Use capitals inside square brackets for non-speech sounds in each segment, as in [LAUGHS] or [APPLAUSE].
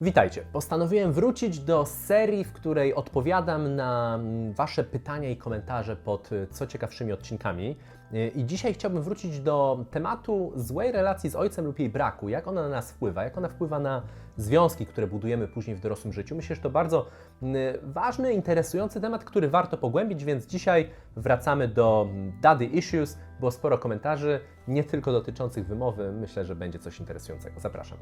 Witajcie. Postanowiłem wrócić do serii, w której odpowiadam na mm, Wasze pytania i komentarze pod y, co ciekawszymi odcinkami. Y, I dzisiaj chciałbym wrócić do tematu złej relacji z ojcem lub jej braku. Jak ona na nas wpływa, jak ona wpływa na związki, które budujemy później w dorosłym życiu. Myślę, że to bardzo y, ważny, interesujący temat, który warto pogłębić, więc dzisiaj wracamy do mm, Daddy Issues. Było sporo komentarzy, nie tylko dotyczących wymowy. Myślę, że będzie coś interesującego. Zapraszam.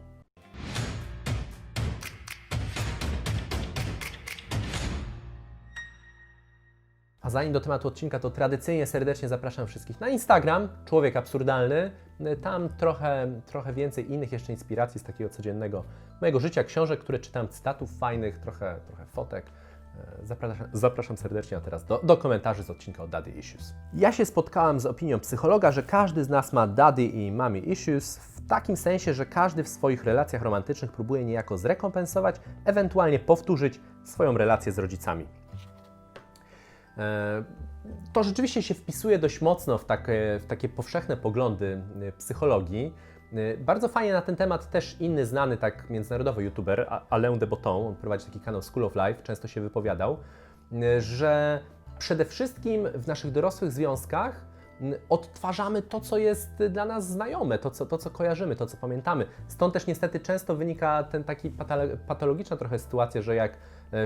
A zanim do tematu odcinka, to tradycyjnie serdecznie zapraszam wszystkich na Instagram, Człowiek Absurdalny. Tam trochę, trochę więcej innych jeszcze inspiracji z takiego codziennego mojego życia, książek, które czytam, cytatów fajnych, trochę, trochę fotek. E, Zapraszam, zapraszam serdecznie, a teraz do, do komentarzy z odcinka o Daddy Issues. Ja się spotkałam z opinią psychologa, że każdy z nas ma daddy i mommy issues w takim sensie, że każdy w swoich relacjach romantycznych próbuje niejako zrekompensować, ewentualnie powtórzyć swoją relację z rodzicami. E, To rzeczywiście się wpisuje dość mocno w takie, w takie powszechne poglądy e, psychologii. E, Bardzo fajnie na ten temat też inny znany tak międzynarodowy youtuber, Alain de Botton, on prowadzi taki kanał School of Life, często się wypowiadał, że przede wszystkim w naszych dorosłych związkach odtwarzamy to, co jest dla nas znajome, to co, to, co kojarzymy, to, co pamiętamy. Stąd też niestety często wynika ten taki patolo- patologiczna trochę sytuacja, że jak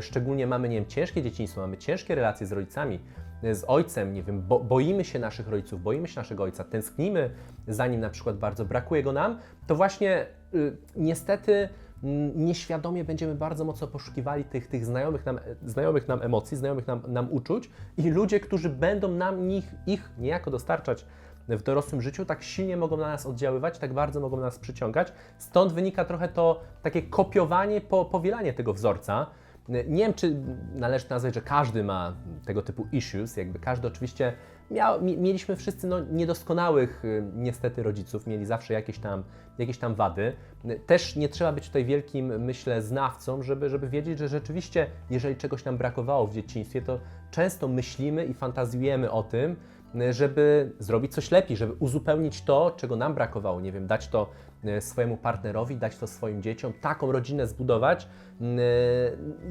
szczególnie mamy, nie wiem, ciężkie dzieciństwo, mamy ciężkie relacje z rodzicami, e, z ojcem, nie wiem, bo, boimy się naszych rodziców, boimy się naszego ojca, tęsknimy za nim na przykład bardzo, brakuje go nam, to właśnie y, niestety nieświadomie będziemy bardzo mocno poszukiwali tych, tych znajomych, nam, znajomych nam emocji, znajomych nam, nam uczuć i ludzie, którzy będą nam nich, ich niejako dostarczać w dorosłym życiu, tak silnie mogą na nas oddziaływać, tak bardzo mogą nas przyciągać. Stąd wynika trochę to takie kopiowanie, po, powielanie tego wzorca. Nie wiem, czy należy nazwać, że każdy ma tego typu issues, jakby każdy oczywiście miał, mi- mieliśmy wszyscy no, niedoskonałych y, niestety rodziców, mieli zawsze jakieś tam, jakieś tam wady. Też nie trzeba być tutaj wielkim, myślę, znawcą, żeby, żeby wiedzieć, że rzeczywiście, jeżeli czegoś nam brakowało w dzieciństwie, to często myślimy i fantazjujemy o tym, żeby zrobić coś lepiej, żeby uzupełnić to, czego nam brakowało. Nie wiem, dać to y, swojemu partnerowi, dać to swoim dzieciom, taką rodzinę zbudować, y,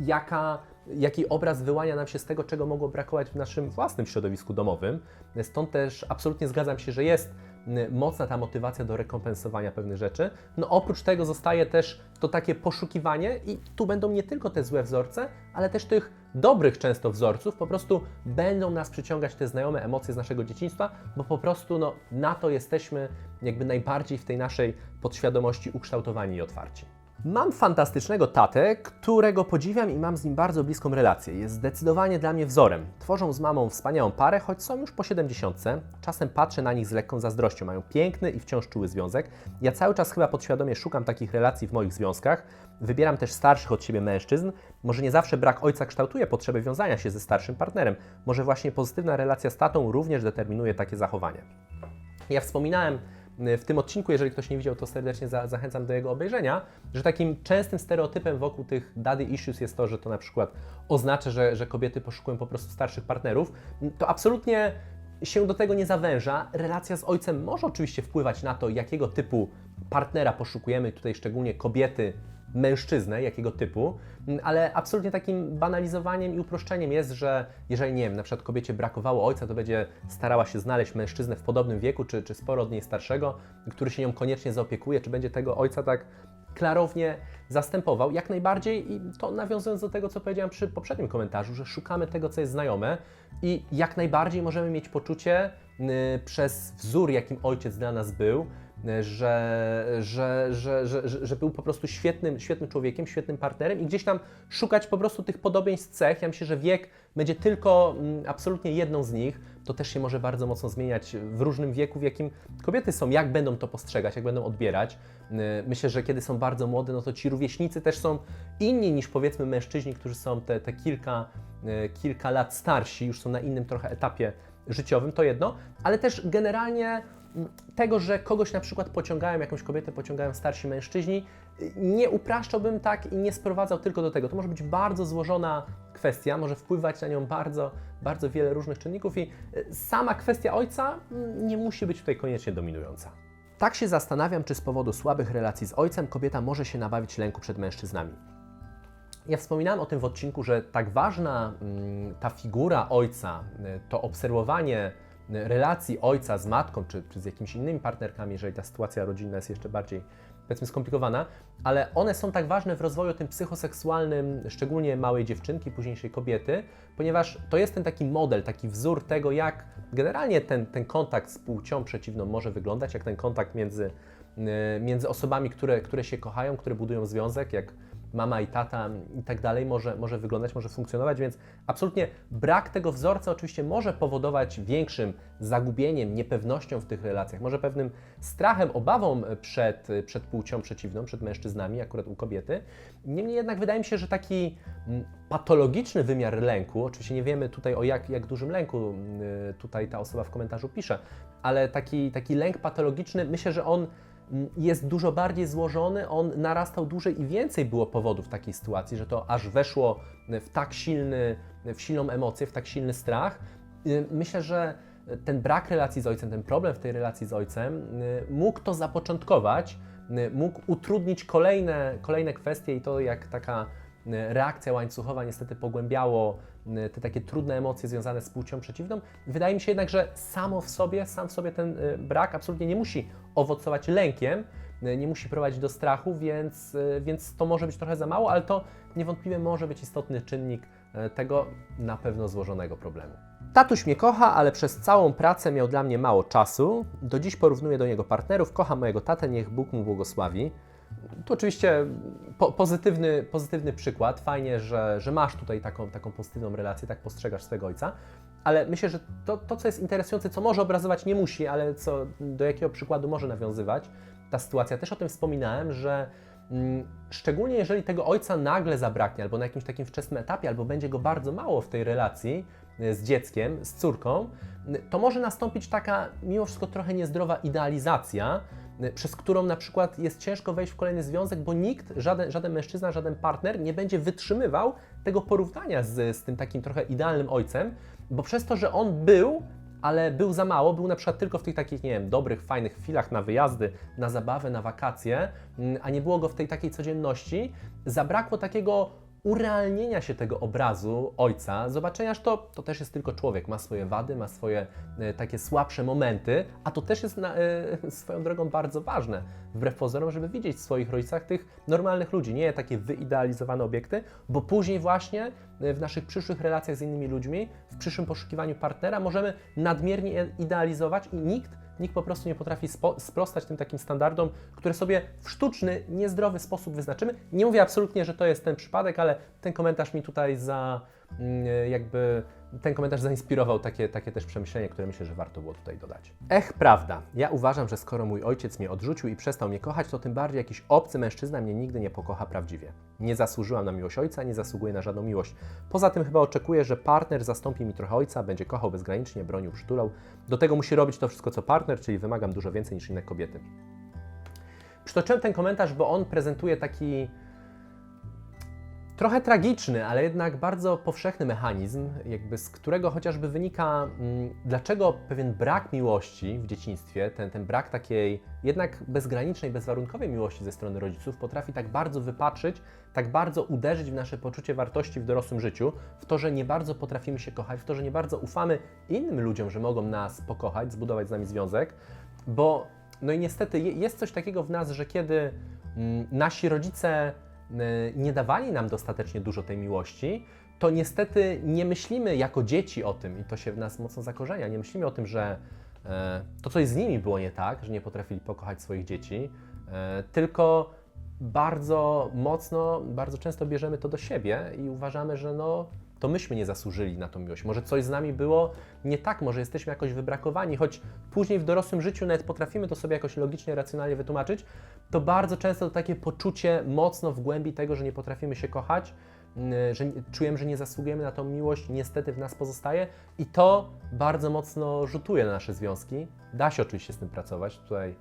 jaka, jaki obraz wyłania nam się z tego, czego mogło brakować w naszym własnym środowisku domowym. Stąd też absolutnie zgadzam się, że jest y, mocna ta motywacja do rekompensowania pewnych rzeczy. No oprócz tego zostaje też to takie poszukiwanie i tu będą nie tylko te złe wzorce, ale też tych dobrych często wzorców, po prostu będą nas przyciągać te znajome emocje z naszego dzieciństwa, bo po prostu no, na to jesteśmy jakby najbardziej w tej naszej podświadomości ukształtowani i otwarci. Mam fantastycznego tatę, którego podziwiam i mam z nim bardzo bliską relację. Jest zdecydowanie dla mnie wzorem. Tworzą z mamą wspaniałą parę, choć są już po 70. Czasem patrzę na nich z lekką zazdrością. Mają piękny i wciąż czuły związek. Ja cały czas chyba podświadomie szukam takich relacji w moich związkach. Wybieram też starszych od siebie mężczyzn. Może nie zawsze brak ojca kształtuje potrzebę wiązania się ze starszym partnerem. Może właśnie pozytywna relacja z tatą również determinuje takie zachowanie. Ja wspominałem w tym odcinku, jeżeli ktoś nie widział, to serdecznie za, zachęcam do jego obejrzenia, że takim częstym stereotypem wokół tych daddy issues jest to, że to na przykład oznacza, że, że kobiety poszukują po prostu starszych partnerów. To absolutnie się do tego nie zawęża. Relacja z ojcem może oczywiście wpływać na to, jakiego typu partnera poszukujemy, tutaj szczególnie kobiety, mężczyznę, jakiego typu, Mm, ale absolutnie takim banalizowaniem i uproszczeniem jest, że jeżeli, nie wiem, na przykład kobiecie brakowało ojca, to będzie starała się znaleźć mężczyznę w podobnym wieku, czy, czy sporo od niej starszego, który się nią koniecznie zaopiekuje, czy będzie tego ojca tak klarownie zastępował, jak najbardziej i to nawiązując do tego, co powiedziałem przy poprzednim komentarzu, że szukamy tego, co jest znajome i jak najbardziej możemy mieć poczucie y, przez wzór, jakim ojciec dla nas był, że, że, że, że, że, był po prostu świetnym, świetnym człowiekiem, świetnym partnerem i gdzieś tam szukać po prostu tych podobieństw cech. Ja myślę, że wiek będzie tylko mm, absolutnie jedną z nich. To też się może bardzo mocno zmieniać w różnym wieku, w jakim kobiety są, jak będą to postrzegać, jak będą odbierać. Y, Myślę, że kiedy są bardzo młode, no to ci rówieśnicy też są inni niż powiedzmy mężczyźni, którzy są te, te kilka, y, kilka lat starsi, już są na innym trochę etapie życiowym, to jedno, ale też generalnie mm, tego, że kogoś na przykład pociągają, jakąś kobietę pociągają starsi mężczyźni, nie upraszczałbym tak i nie sprowadzał tylko do tego. To może być bardzo złożona kwestia, może wpływać na nią bardzo, bardzo wiele różnych czynników i y, sama kwestia ojca mm, nie musi być tutaj koniecznie dominująca. Tak się zastanawiam, czy z powodu słabych relacji z ojcem kobieta może się nabawić lęku przed mężczyznami. Ja wspominałem o tym w odcinku, że tak ważna mm, ta figura ojca, y, to obserwowanie relacji ojca z matką czy, czy z jakimiś innymi partnerkami, jeżeli ta sytuacja rodzinna jest jeszcze bardziej powiedzmy skomplikowana, ale one są tak ważne w rozwoju tym psychoseksualnym, szczególnie małej dziewczynki, późniejszej kobiety, ponieważ to jest ten taki model, taki wzór tego, jak generalnie ten, ten kontakt z płcią przeciwną może wyglądać, jak ten kontakt między, y, między osobami, które, które się kochają, które budują związek, jak mama i tata i tak dalej może, może wyglądać, może funkcjonować, więc absolutnie brak tego wzorca oczywiście może powodować większym zagubieniem, niepewnością w tych relacjach, może pewnym strachem, obawą przed, przed płcią przeciwną, przed mężczyznami, akurat u kobiety. Niemniej jednak wydaje mi się, że taki mm, patologiczny wymiar lęku, oczywiście nie wiemy tutaj o jak, jak dużym lęku y, tutaj ta osoba w komentarzu pisze, ale taki, taki lęk patologiczny, myślę, że on jest dużo bardziej złożony, on narastał dłużej i więcej było powodów takiej sytuacji, że to aż weszło w tak silny, w silną emocję, w tak silny strach. Y, myślę, że ten brak relacji z ojcem, ten problem w tej relacji z ojcem y, mógł to zapoczątkować, y, mógł utrudnić kolejne, kolejne kwestie i to jak taka reakcja łańcuchowa niestety pogłębiało Y, te takie trudne emocje związane z płcią przeciwną. Wydaje mi się jednak, że samo w sobie, sam w sobie ten y, brak absolutnie nie musi owocować lękiem, y, nie musi prowadzić do strachu, więc, więc to może być trochę za mało, ale to niewątpliwie może być istotny czynnik tego na pewno złożonego problemu. Tatuś mnie kocha, ale przez całą pracę miał dla mnie mało czasu. Do dziś porównuję do niego partnerów. Kocham mojego tatę, niech Bóg mu błogosławi. Tu oczywiście po, pozytywny, pozytywny przykład. Fajnie, że, że masz tutaj taką, taką pozytywną relację, tak postrzegasz swego ojca. Ale myślę, że to, to, co jest interesujące, co może obrazować, nie musi, ale co, do jakiego przykładu może nawiązywać ta sytuacja. Też o tym wspominałem, że mm, szczególnie jeżeli tego ojca nagle zabraknie, albo na jakimś takim wczesnym etapie, albo będzie go bardzo mało w tej relacji y, z dzieckiem, z córką, y, to może nastąpić taka mimo wszystko trochę niezdrowa idealizacja przez którą na przykład jest ciężko wejść w kolejny związek, bo nikt, żaden, żaden mężczyzna, żaden partner nie będzie wytrzymywał tego porównania z, z tym takim trochę idealnym ojcem, bo przez to, że on był, ale był za mało, był na przykład tylko w tych takich, nie wiem, dobrych, fajnych chwilach na wyjazdy, na zabawę, na wakacje, mm, a nie było go w tej takiej codzienności, zabrakło takiego urealnienia się tego obrazu ojca, zobaczenia, że to, to też jest tylko człowiek, ma swoje wady, ma swoje e, takie słabsze momenty, a to też jest na, e, [LAUGHS] swoją drogą bardzo ważne, wbrew pozorom, żeby widzieć w swoich rodzicach tych normalnych ludzi, nie takie wyidealizowane obiekty, bo później właśnie e, w naszych przyszłych relacjach z innymi ludźmi, w przyszłym poszukiwaniu partnera możemy nadmiernie idealizować i nikt nikt po prostu nie potrafi sprostać tym takim standardom, które sobie w sztuczny, niezdrowy sposób wyznaczymy. Nie mówię absolutnie, że to jest ten przypadek, ale ten komentarz mi tutaj za jakby ten komentarz zainspirował takie, takie też przemyślenie, które myślę, że warto było tutaj dodać. Ech, prawda. Ja uważam, że skoro mój ojciec mnie odrzucił i przestał mnie kochać, to tym bardziej jakiś obcy mężczyzna mnie nigdy nie pokocha prawdziwie. Nie zasłużyłam na miłość ojca, nie zasługuję na żadną miłość. Poza tym chyba oczekuję, że partner zastąpi mi trochę ojca, będzie kochał bezgranicznie, bronił, przytulał. Do tego musi robić to wszystko, co partner, czyli wymagam dużo więcej niż inne kobiety. Przytoczyłem ten komentarz, bo on prezentuje taki Trochę tragiczny, ale jednak bardzo powszechny mechanizm, jakby z którego chociażby wynika, mm, dlaczego pewien brak miłości w dzieciństwie, ten, ten brak takiej jednak bezgranicznej, bezwarunkowej miłości ze strony rodziców potrafi tak bardzo wypaczyć, tak bardzo uderzyć w nasze poczucie wartości w dorosłym życiu, w to, że nie bardzo potrafimy się kochać, w to, że nie bardzo ufamy innym ludziom, że mogą nas pokochać, zbudować z nami związek, bo no i niestety jest coś takiego w nas, że kiedy mm, nasi rodzice nie dawali nam dostatecznie dużo tej miłości, to niestety nie myślimy jako dzieci o tym i to się w nas mocno zakorzenia. Nie myślimy o tym, że e, to coś z nimi było nie tak, że nie potrafili pokochać swoich dzieci, e, tylko bardzo mocno, bardzo często bierzemy to do siebie i uważamy, że no, to myśmy nie zasłużyli na tą miłość. Może coś z nami było nie tak, może jesteśmy jakoś wybrakowani, choć później w dorosłym życiu nawet potrafimy to sobie jakoś logicznie, racjonalnie wytłumaczyć, to bardzo często to takie poczucie mocno w głębi tego, że nie potrafimy się kochać, mm, że czujemy, że nie zasługujemy na tą miłość, niestety w nas pozostaje i to bardzo mocno rzutuje na nasze związki. Da się oczywiście z tym pracować. Tutaj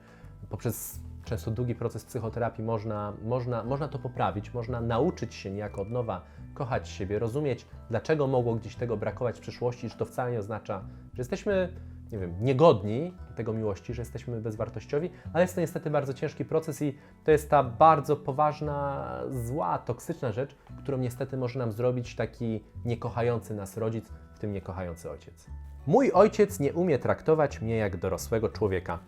poprzez często długi proces psychoterapii można, można, można to poprawić, można nauczyć się niejako od nowa kochać siebie, rozumieć, dlaczego mogło gdzieś tego brakować w przyszłości, że to wcale nie oznacza, że jesteśmy nie wiem, niegodni tego miłości, że jesteśmy bezwartościowi, ale jest to niestety bardzo ciężki proces i to jest ta bardzo poważna, zła, toksyczna rzecz, którą niestety może nam zrobić taki niekochający nas rodzic, w tym niekochający ojciec. Mój ojciec nie umie traktować mnie jak dorosłego człowieka.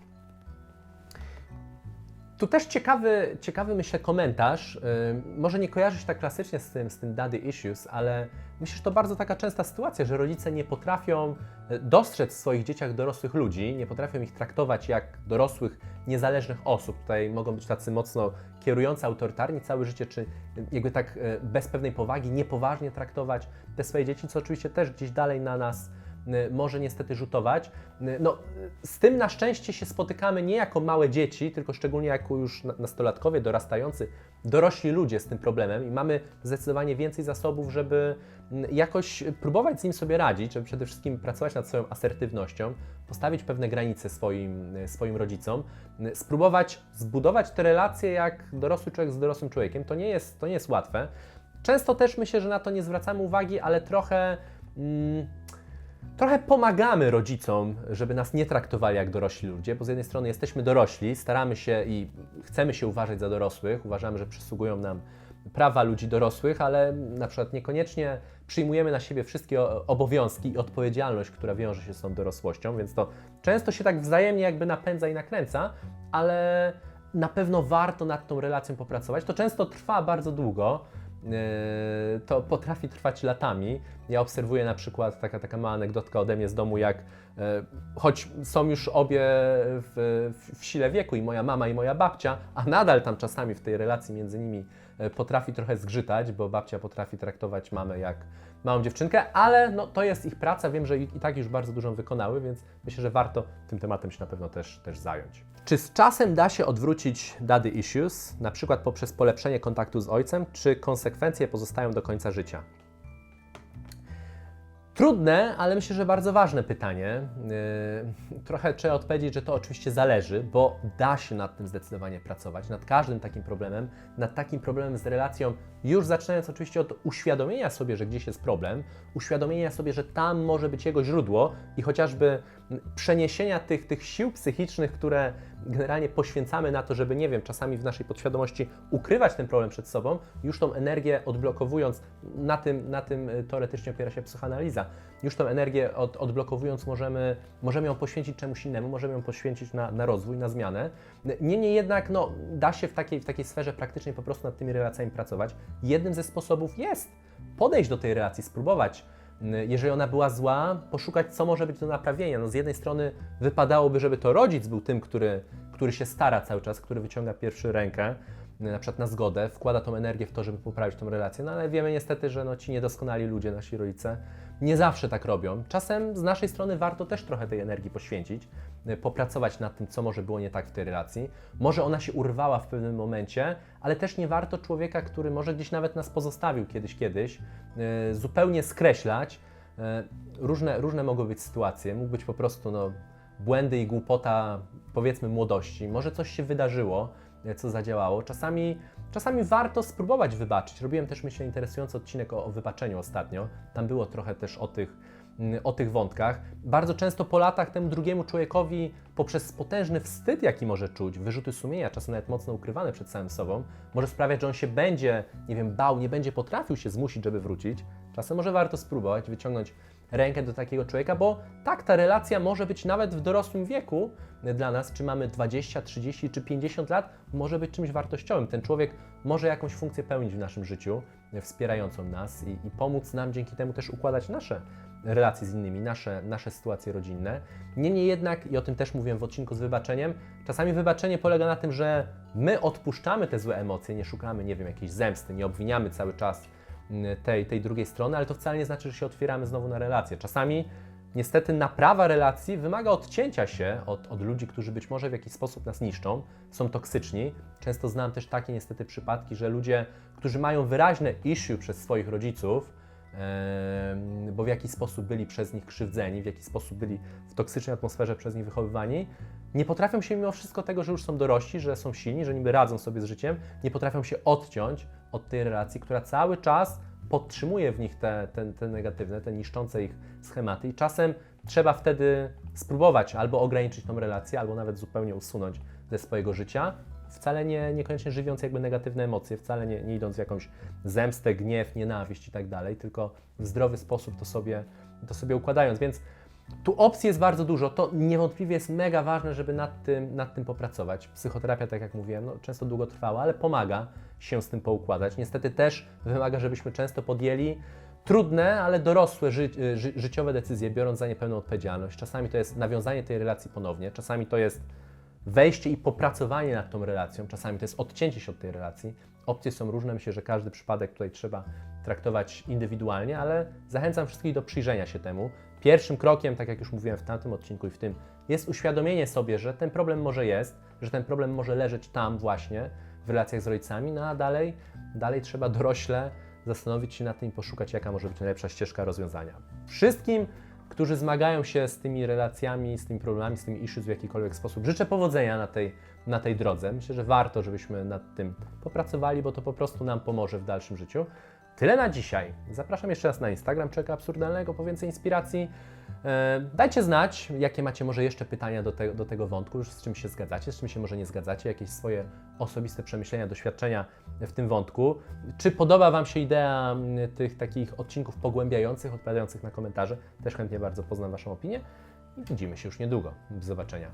Tu też ciekawy, ciekawy myślę, komentarz. Yy, może nie kojarzy się tak klasycznie z tym, z tym daddy issues, ale myślę, że to bardzo taka częsta sytuacja, że rodzice nie potrafią y, dostrzec w swoich dzieciach dorosłych ludzi, nie potrafią ich traktować jak dorosłych, niezależnych osób. Tutaj mogą być tacy mocno kierujący, autorytarni całe życie, czy jakby tak y, bez pewnej powagi, niepoważnie traktować te swoje dzieci, co oczywiście też gdzieś dalej na nas Y, może niestety rzutować. Y, no, z tym na szczęście się spotykamy nie jako małe dzieci, tylko szczególnie jako już nastolatkowie, dorastający, dorośli ludzie z tym problemem i mamy zdecydowanie więcej zasobów, żeby mm, jakoś próbować z nim sobie radzić, żeby przede wszystkim pracować nad swoją asertywnością, postawić pewne granice swoim, y, swoim rodzicom, spróbować zbudować te relacje jak dorosły człowiek z dorosłym człowiekiem. To nie jest, to nie jest łatwe. Często też myślę, że na to nie zwracamy uwagi, ale trochę. Mm, trochę pomagamy rodzicom, żeby nas nie traktowali jak dorośli ludzie, bo z jednej strony jesteśmy dorośli, staramy się i chcemy się uważać za dorosłych, uważamy, że przysługują nam prawa ludzi dorosłych, ale na przykład niekoniecznie przyjmujemy na siebie wszystkie obowiązki i odpowiedzialność, która wiąże się z tą dorosłością, więc to często się tak wzajemnie jakby napędza i nakręca, ale na pewno warto nad tą relacją popracować. To często trwa bardzo długo. Yy, to potrafi trwać latami. Ja obserwuję na przykład, taka, taka mała anegdotka ode mnie z domu, jak yy, choć są już obie w, w sile wieku i moja mama i moja babcia, a nadal tam czasami w tej relacji między nimi potrafi trochę zgrzytać, bo babcia potrafi traktować mamę jak małą dziewczynkę, ale no, to jest ich praca, wiem, że i, tak już bardzo dużo wykonały, więc myślę, że warto tym tematem się na pewno też, też zająć. Czy z czasem da się odwrócić daddy issues, na przykład poprzez polepszenie kontaktu z ojcem, czy konsekwencje pozostają do końca życia? Trudne, ale myślę, że bardzo ważne pytanie. Yy, trochę trzeba odpowiedzieć, że to oczywiście zależy, bo da się nad tym zdecydowanie pracować, nad każdym takim problemem, nad takim problemem z relacją, już zaczynając oczywiście od uświadomienia sobie, że gdzieś jest problem, uświadomienia sobie, że tam może być jego źródło i chociażby przeniesienia tych, tych sił psychicznych, które generalnie poświęcamy na to, żeby, nie wiem, czasami w naszej podświadomości ukrywać ten problem przed sobą, już tą energię odblokowując, na tym, na tym y, teoretycznie opiera się psychoanaliza, już tą energię od, odblokowując możemy, możemy ją poświęcić czemuś innemu, możemy ją poświęcić na, na rozwój, na zmianę. Niemniej jednak no, da się w takiej, w takiej sferze praktycznej po prostu nad tymi relacjami pracować. Jednym ze sposobów jest podejść do tej relacji, spróbować jeżeli ona była zła, poszukać, co może być do naprawienia. No z jednej strony wypadałoby, żeby to rodzic był tym, który, który się stara cały czas, który wyciąga pierwszy rękę, na przykład na zgodę, wkłada tą energię w to, żeby poprawić tą relację, no ale wiemy niestety, że no, ci niedoskonali ludzie, nasi rodzice, nie zawsze tak robią. Czasem z naszej strony warto też trochę tej energii poświęcić, y, popracować nad tym, co może było nie tak w tej relacji. Może ona się urwała w pewnym momencie, ale też nie warto człowieka, który może gdzieś nawet nas pozostawił kiedyś, kiedyś, y, zupełnie skreślać. Y, różne, różne mogą być sytuacje. Mógł być po prostu no, błędy i głupota, powiedzmy, młodości. Może coś się wydarzyło, co zadziałało. Czasami, czasami warto spróbować wybaczyć. Robiłem też, myślę, interesujący odcinek o, o wybaczeniu ostatnio. Tam było trochę też o tych, o tych wątkach. Bardzo często po latach temu drugiemu człowiekowi poprzez potężny wstyd, jaki może czuć, wyrzuty sumienia, czasem nawet mocno ukrywane przed samym sobą, może sprawiać, że on się będzie, nie wiem, bał, nie będzie potrafił się zmusić, żeby wrócić. Czasem może warto spróbować, wyciągnąć rękę do takiego człowieka, bo tak, ta relacja może być nawet w dorosłym wieku dla nas, czy mamy 20, 30 czy 50 lat, może być czymś wartościowym. Ten człowiek może jakąś funkcję pełnić w naszym życiu, wspierającą nas i, i pomóc nam dzięki temu też układać nasze relacje z innymi, nasze, nasze sytuacje rodzinne. Niemniej jednak, i o tym też mówiłem w odcinku z wybaczeniem, czasami wybaczenie polega na tym, że my odpuszczamy te złe emocje, nie szukamy, nie wiem, jakiejś zemsty, nie obwiniamy cały czas tej, tej drugiej strony, ale to wcale nie znaczy, że się otwieramy znowu na relacje. Czasami niestety naprawa relacji wymaga odcięcia się od, od ludzi, którzy być może w jakiś sposób nas niszczą, są toksyczni. Często znam też takie niestety przypadki, że ludzie, którzy mają wyraźne issue przez swoich rodziców, bo w jakiś sposób byli przez nich krzywdzeni, w jakiś sposób byli w toksycznej atmosferze przez nich wychowywani, nie potrafią się mimo wszystko tego, że już są dorośli, że są silni, że niby radzą sobie z życiem, nie potrafią się odciąć od tej relacji, która cały czas podtrzymuje w nich te, te, te negatywne, te niszczące ich schematy. I czasem trzeba wtedy spróbować albo ograniczyć tą relację, albo nawet zupełnie usunąć ze swojego życia, wcale nie, niekoniecznie żywiąc jakby negatywne emocje, wcale nie, nie idąc w jakąś zemstę, gniew, nienawiść i tak dalej, tylko w zdrowy sposób to sobie, to sobie układając. Więc tu opcji jest bardzo dużo. To niewątpliwie jest mega ważne, żeby nad tym, nad tym popracować. Psychoterapia, tak jak mówiłem, no, często długo trwała, ale pomaga się z tym poukładać. Niestety też wymaga, żebyśmy często podjęli trudne, ale dorosłe ży, ży, życiowe decyzje, biorąc za nie pełną odpowiedzialność. Czasami to jest nawiązanie tej relacji ponownie, czasami to jest wejście i popracowanie nad tą relacją, czasami to jest odcięcie się od tej relacji. Opcje są różne, myślę, że każdy przypadek tutaj trzeba traktować indywidualnie, ale zachęcam wszystkich do przyjrzenia się temu. Pierwszym krokiem, tak jak już mówiłem w tamtym odcinku i w tym, jest uświadomienie sobie, że ten problem może jest, że ten problem może leżeć tam właśnie, w relacjach z rodzicami, no a dalej, dalej trzeba dorośle zastanowić się nad tym i poszukać, jaka może być najlepsza ścieżka rozwiązania. Wszystkim, którzy zmagają się z tymi relacjami, z tymi problemami, z tymi issues w jakikolwiek sposób, życzę powodzenia na tej, na tej drodze. Myślę, że warto, żebyśmy nad tym popracowali, bo to po prostu nam pomoże w dalszym życiu. Tyle na dzisiaj. Zapraszam jeszcze raz na Instagram Czeka Absurdalnego po więcej inspiracji. E, Dajcie znać, jakie macie może jeszcze pytania do, te, do tego wątku, z czym się zgadzacie, z czym się może nie zgadzacie, jakieś swoje osobiste przemyślenia, doświadczenia w tym wątku. Czy podoba Wam się idea tych takich odcinków pogłębiających, odpowiadających na komentarze? Też chętnie bardzo poznam Waszą opinię i widzimy się już niedługo. Do zobaczenia.